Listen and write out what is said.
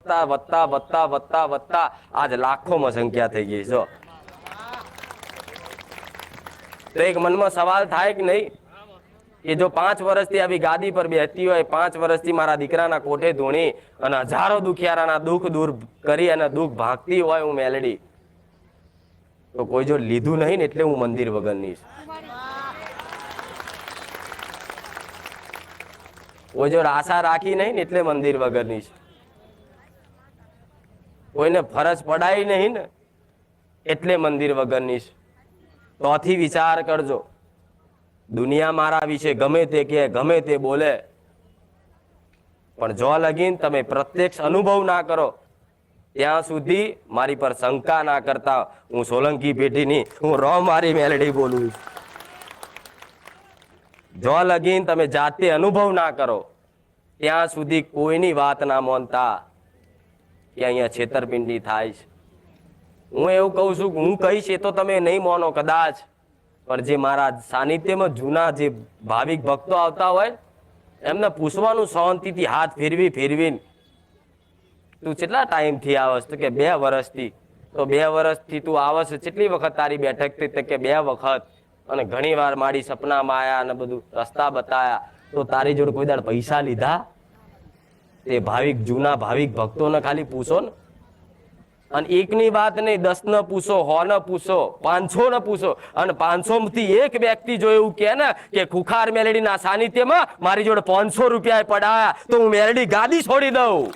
વધતા વધતા વધતા વધતા વધતા આજ લાખોમાં સંખ્યા થઈ ગઈ જો. તો એક મનમાં સવાલ થાય કે નહીં? કે જો પાંચ વર્ષથી આવી ગાદી પર બેસતી હોય, પાંચ વર્ષથી મારા દીકરાના કોઠે ધૂણી અને હજારો દુખિયારાના દુઃખ દૂર કરી અને દુઃખ ભાગતી હોય હું મેલડી. તો કોઈ જો લીધું નહીં ને એટલે હું મંદિર વગરની કોઈ જો આશા રાખી નહીં ને એટલે મંદિર વગરની છે. કોઈને ફરજ પડાય નહીં ને, એટલે મંદિર વગરની છે. તોથી વિચાર કરજો. દુનિયા મારા વિશે ગમે તે કે ગમે તે બોલે. પણ જો લગીન તમે પ્રત્યક્ષ અનુભવ ના કરો, ત્યાં સુધી મારી પર શંકા ના કરતા હું સોલંકી પેઢીની, હું રો મારી મેલડી બોલું જો લગીન તમે જાતે અનુભવ ના કરો, ત્યાં સુધી કોઈની વાત ના માનતા. કે અહીંયા છેતરપિંડી થાય છે. હું એવું કહું છું, હું કહીશ એ તો તમે નહીં માનો કદાચ. પણ જે મારા સાનિધ્યમાં જૂના જે ભાવિક ભક્તો આવતા હોય, એમને પૂછવાનું શાંતિથી હાથ ફેરવી ફેરવીને, તું કેટલા ટાઈમથી આવસ? તો કે બે વર્ષથી તો બે વર્ષથી તું આવસ, કેટલી વખત તારી બેઠક થઈ? તો કે બે વખત. અને ઘણી વાર મારી સપનામાં આવ્યા અને બધું રસ્તા બતાયા. તો તારી જોડે કોઈ દાડ પૈસા લીધા? તે ભાવિક, જૂના ભાવિક ભક્તોને ખાલી પૂછો ને. અને એકની વાત નહીં દસ ન પૂછો હો ન પૂછો પાંચસો ન પૂછો. અને પાંચસો થી એક વ્યક્તિ જો એવું કે ને કે ખુખાર મેલેડીના સાનિધ્યમાં મારી જોડે પાંચસો રૂપિયા પડાયા, તો હું મેલેડી ગાદી છોડી દઉં.